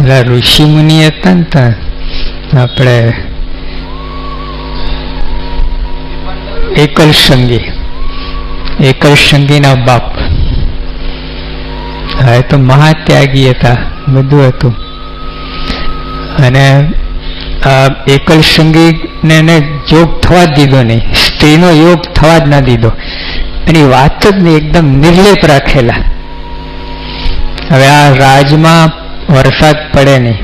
પેલા ઋષિ મુનિ હતા ને ત્યાં આપણે એકલ સંગી, એકલ સંગીના બાપ. હા, એ તો મહાત્યાગી હતા, બધું હતું. અને આ એકલ સંગીને એને યોગ થવા જ દીધો નહીં, સ્ત્રીનો યોગ થવા જ ના દીધો. એની વાત જ નહીં, એકદમ નિર્લેપ રાખેલા. હવે આ રાજમાં વરસાદ પડે નહીં.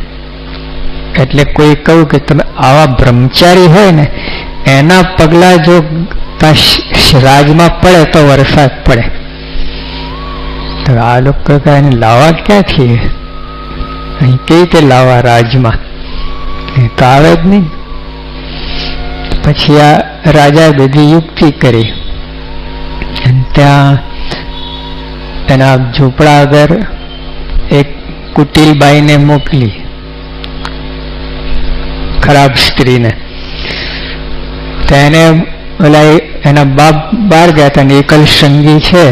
એટલે કોઈ કહ્યું કે તમે આવા બ્રહ્મચારી હોય ને, એના પગલા જો રાજમાં પડે તો વરસાદ પડે. તો આ લોકો કહે એને લાવવા ક્યાંથી? અહીં કેવી રીતે લાવા રાજમાં? એ તો આવે જ નહીં. પછી આ રાજા બધી યુક્તિ કરી. અને ત્યાં એના ઝૂંપડા આગળ એક કુટિલબાઈને મોકલી. ખરાબ સ્ત્રીને. તેને ઓલા એના બાપ બહાર ગયા હતા ને એકલ સંગી છે.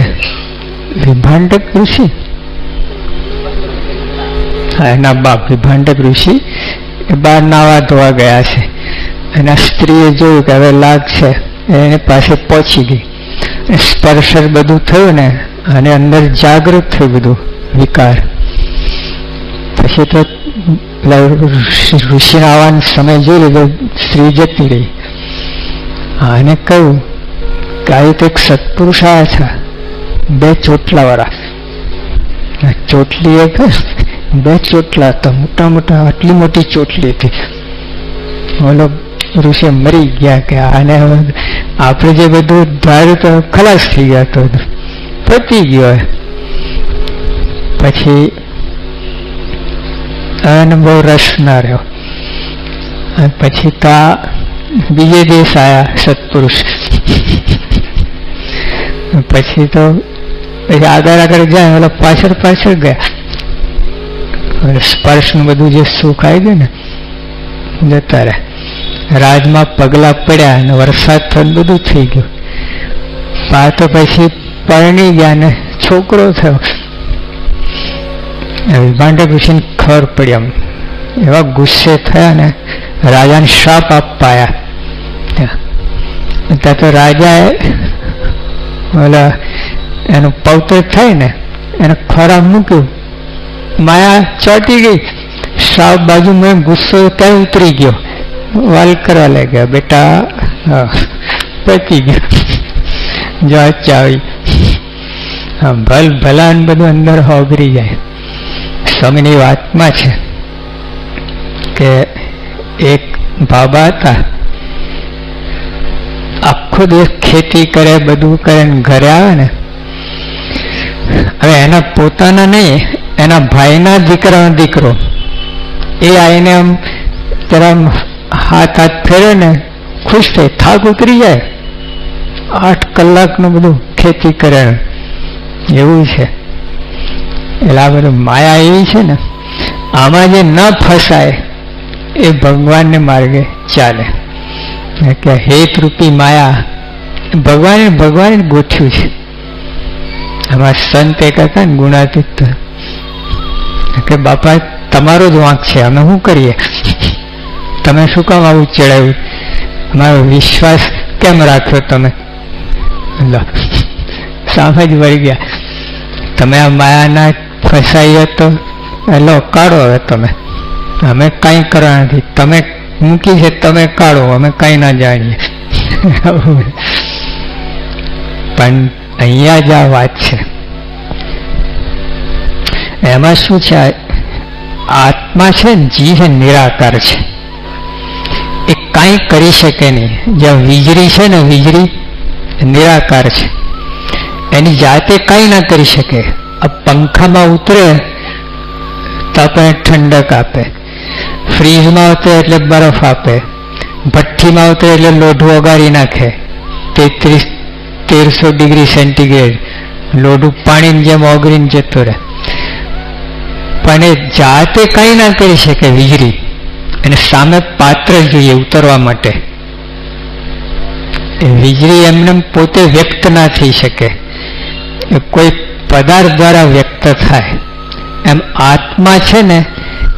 વિભાંડક ઋષિ. હા, એના બાપ વિભાંડક ઋષિ એ બહાર નાવા ધોવા ગયા છે. એના સ્ત્રીએ જોયું કે હવે લાગ છે. એની પાસે પહોંચી ગઈ. સ્પર્શ બધું થયું ને અને અંદર જાગૃત થયું બધું વિકાર. પછી તો ઋષિ ઋષિના આવવાનો સમય જોઈ લીધો, સ્ત્રી જતી રહી. હા, એને કહ્યું કે આવી કંઈક સત્પુરુષ આવ્યા છે. બે ચોટલા વાળા ચોટલી એક બે ચોટલા હતા મોટા મોટા, આટલી મોટી ચોટલી હતી. ઓલો ઋષિ મરી ગયા કે આને આપણે જે બધું ધાર્યું તો ખલાસ થઈ ગયા તો પતી ગયો. પછી એને બહુ રસ ના રહ્યો. પછી તા બીજે દેશ આયા સત્પુરુષ. પછી તો પછી આગળ આગળ જાય ઓલા પાછળ પાછળ ગયા. સ્પર્શનું બધું જે સુખ આવી ગયું ને, જતા રહ્યા. રાજમાં પગલા પડ્યા અને વરસાદ થયો બધું થઈ ગયું. પા તો પછી પરણી ગયા ને છોકરો થયો. ઋષિને ખબર પડી આમ એવા ગુસ્સે થયા ને રાજાને શ્રાપ આપવા આવ્યા ત્યાં તો રાજાએ ઓલા એનું પૌત્ર થાય ને એને ખોરાક મૂક્યું. માયા ચોટી ગઈ. શ્રાપ બાજુમાં ગુસ્સો ત્યાં ઉતરી ગયો. વાલ કરવા લાગ્યા. બેટા હા, પતી ગયો. જો ચાવી. ભલ ભલાન બધું અંદર હોગરી જાય. સ્વામીની વાતમાં છે કે એક બાબા હતા. આખો દિવસ ખેતી કરે, બધું કરે ઘરે આવે ને. હવે એના પોતાના નહીં, એના ભાઈના દીકરાનો દીકરો. એ આવીને આમ જરા હાથ હાથ ફેરે ને, ખુશ થઈ થાક ઉતરી જાય. આઠ કલાકનું બધું ખેતી કરે. એવું છે. એટલે બધું માયા એવી છે ને, આમાં જે ન ફસાય એ ભગવાનને માર્ગે ચાલે. કે હેતરૂપી માયા, ભગવાને ભગવાને ગોઠ્યું છે. આમાં સંત એક હતા ને, ગુણાતીત કે બાપા, તમારો જ વાંક છે, અમે શું કરીએ? તમે શું કામ આવું ચડાવ્યું? અમારો વિશ્વાસ કેમ રાખ્યો તમે? લો, સામે જ વળી ગયા. તમે આ માયાના ફસાઈ તો એટલે કાઢો હવે તમે. અમે કાંઈ કરવા નથી. તમે મૂકી છે, તમે કાઢો. અમે કાંઈ ના જાણીએ. પણ અહીંયા જ આ વાત છે. એમાં શું છે? આત્મા છે ને છે નિરાકાર છે. એ કાંઈ કરી શકે નહીં. જ્યાં વીજળી છે ને, વીજળી નિરાકાર છે. એની જાતે કાંઈ ના કરી શકે. પંખામાં ઉતરે તો આપણે ઠંડક આપે ફ્રીજમાં ઉતરે એટલે બરફ આપે। ભઠ્ઠીમાં ઉતરે, એટલે લોઢું ઓગાળી નાખે। તેત્રીસ, તેરસો ડિગ્રી સેન્ટીગ્રેડ। લોઢું પાણીની જેમ ઓગળીને જતું રહે। પણ એ જાતે કંઈ ના કરી શકે વીજળી। અને સામે પાત્ર જોઈએ ઉતરવા માટે। વીજળી એમને પોતે વ્યક્ત ના થઈ શકે। કોઈ પદાર્થ દ્વારા વ્યક્ત થાય. એમ આત્મા છે ને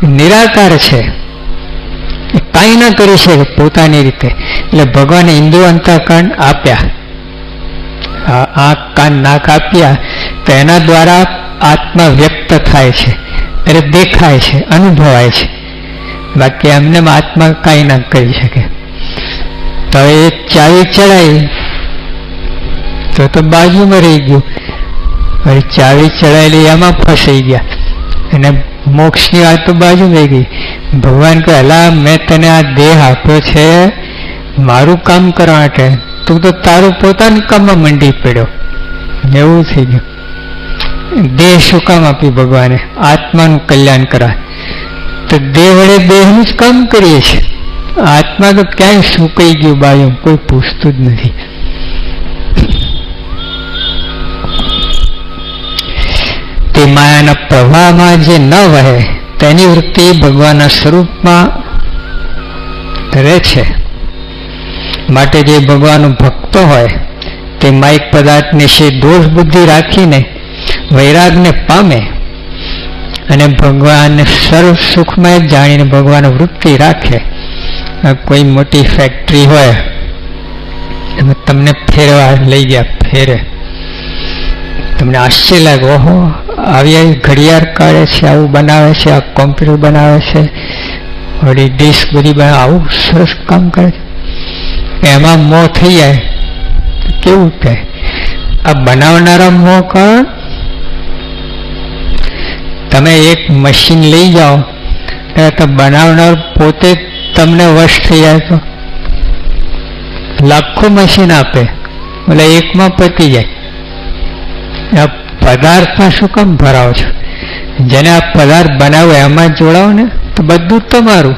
નિરાકાર છે. એ કાંઈ ના કરી શકે પોતાની રીતે. એટલે ભગવાને હિન્દુ અંતઃકરણ આપ્યા. આંખ, કાન, નાક આપ્યા તો એના દ્વારા આત્મા વ્યક્ત થાય છે. એટલે દેખાય છે, અનુભવાય છે. બાકી એમને આત્મા કાંઈ ના કરી શકે. તો એ ચાવી ચડાવી તો તો બાજુમાં રહી ગયું. હવે ચાવી ચડાયેલી એમાં ફસાઈ ગયા. અને મોક્ષની વાત તો બાજુ થઈ ગઈ. ભગવાન કહે, અલા, મેં તને આ દેહ આપ્યો છે, મારું કામ કરવા માટે. તું તો તારું પોતાનું કામમાં મંડી પડ્યો. એવું થઈ ગયું. દેહ શું કામ આપ્યું ભગવાને? આત્માનું કલ્યાણ કરવા. તો દેહ વડે દેહનું જ કામ કરીએ છીએ. આત્મા તો ક્યાંય સુકાઈ ગયું બાયું, કોઈ પૂછતું જ નથી. માયાના પ્રવાહમાં જે ન વહે, તેની વૃત્તિ ભગવાનના સ્વરૂપમાં રહે છે. માટે જે ભગવાનનો ભક્તો હોય, તે માઇક પદાર્થ શે દોષ બુદ્ધિ રાખીને, વૈરાગને પામે અને ભગવાન સર્વ સુખમય જાણીને ભગવાન વૃત્તિ રાખે. કોઈ મોટી ફેક્ટરી હોય, એમાં તમને ફેરવા લઈ ગયા, ફેરે. તમને આશ્ચર્ય લાગે, ઓહો આવી ઘડિયાળ કાઢે છે, આવું બનાવે છે, આ કોમ્પ્યુટર બનાવે છે. વળી ડિશ બધી બનાવે આવું સરસ કામ કરે છે. એમાં મોં થઈ જાય કેવું થાય આ બનાવનારા મોં કર તમે એક મશીન લઈ જાઓ તો બનાવનાર પોતે તમને વશ થઈ જાય તો. લાખો મશીન આપે, એટલે એકમાં પતી જાય. પદાર્થમાં શું કામ ભરાવો છો. જેને આ પદાર્થ બનાવો એમાં જોડાવો ને, તો બધું તમારું.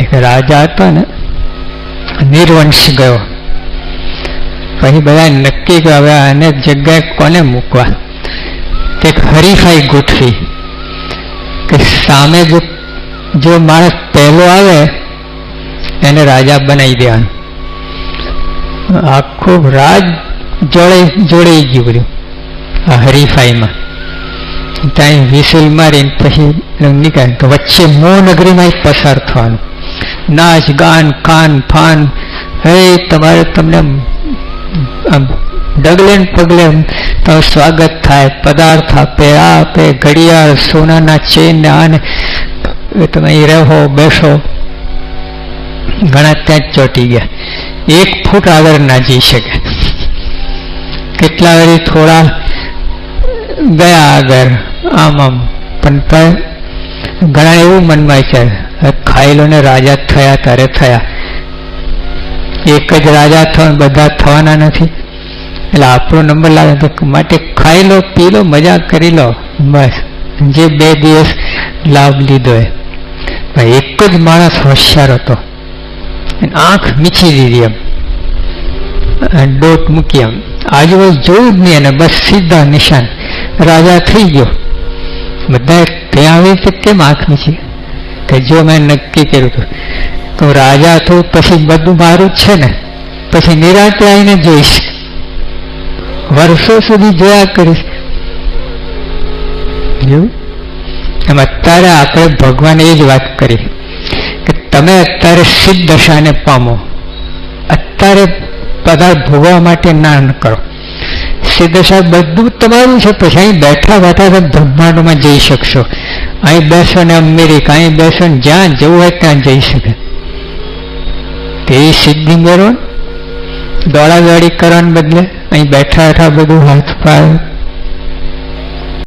એક રાજા હતા ને, નિર્વંશ ગયો. પછી બધા નક્કી કે હવે આને જગ્યાએ કોને મૂકવા? તે હરીફાઈ ગોઠવી. કે સામે જો જો માણસ પહેલો આવે, એને રાજા બનાવી દેવાનું. આખું રાજ જોડે જોડાઈ ગયું બધું. આ હરીફાઈમાં. ત્યાં વિસલ મારીને પછી નીકળે તો વચ્ચે મોહનગરીમાં પસાર થવાનું. નાચ, ગાન, ખાન, ફાન. હે, તમારે તમને ડગલે ને પગલે તો સ્વાગત થાય. પદાર્થ આપે, આ આપે, ઘડિયાળ, સોનાના ચેન ને આને. તમે રહો, બેસો. ઘણા ત્યાં જ ચોટી ગયા. એક ફૂટ આગળ ના જઈ શકે. કેટલા વારી થોડા ગયા આગળ, આમ આમ. પણ ઘણા એવું મનમાં છે ખાઈલો ને રાજા થયા, ત્યારે થયા. એક જ રાજા થવા, બધા થવાના નથી. એટલે આપણો નંબર લાગે તો માટે ખાઈ લો પી લો મજા કરી લો. બસ. જે બે દિવસ લાભ લીધો એ. એક જ માણસ હોશિયાર હતો. આંખ મીછી દીધી એમ. ડોટ મૂકી એમ. આજુબાજુ જોયું જ નહીં અને બસ સીધા નિશાન. રાજા થઈ ગયો. બધા ત્યાં આવી કે કેમ આંખ મીચી કે જો મેં નક્કી કર્યું હતું. તો રાજા થયું પછી બધું મારું જ છે ને. પછી નિરાતે આવીને જોઈશ. વર્ષો સુધી જોયા કરીશ. જોયું એમ અત્યારે આપણે ભગવાન એ જ વાત કરી. કે તમે અત્યારે સિદ્ધ દશાને પામો. અત્યારે પદાર્થ ભોગવા માટે ના ન કરો. સિદ્ધ બધું તમારું છે, પછી અહીં બેઠા બેઠા તમે બ્રહ્માંડમાં જઈ શકશો. અહીં બેસો ને અમેરિકા, અહીં બેસો ને જ્યાં જવું હોય ત્યાં જઈ શકે. તે સિદ્ધિ મેળવો દોડાદોડી કરવાને બદલે અહીં બેઠા બેઠા બધું હાથ પાય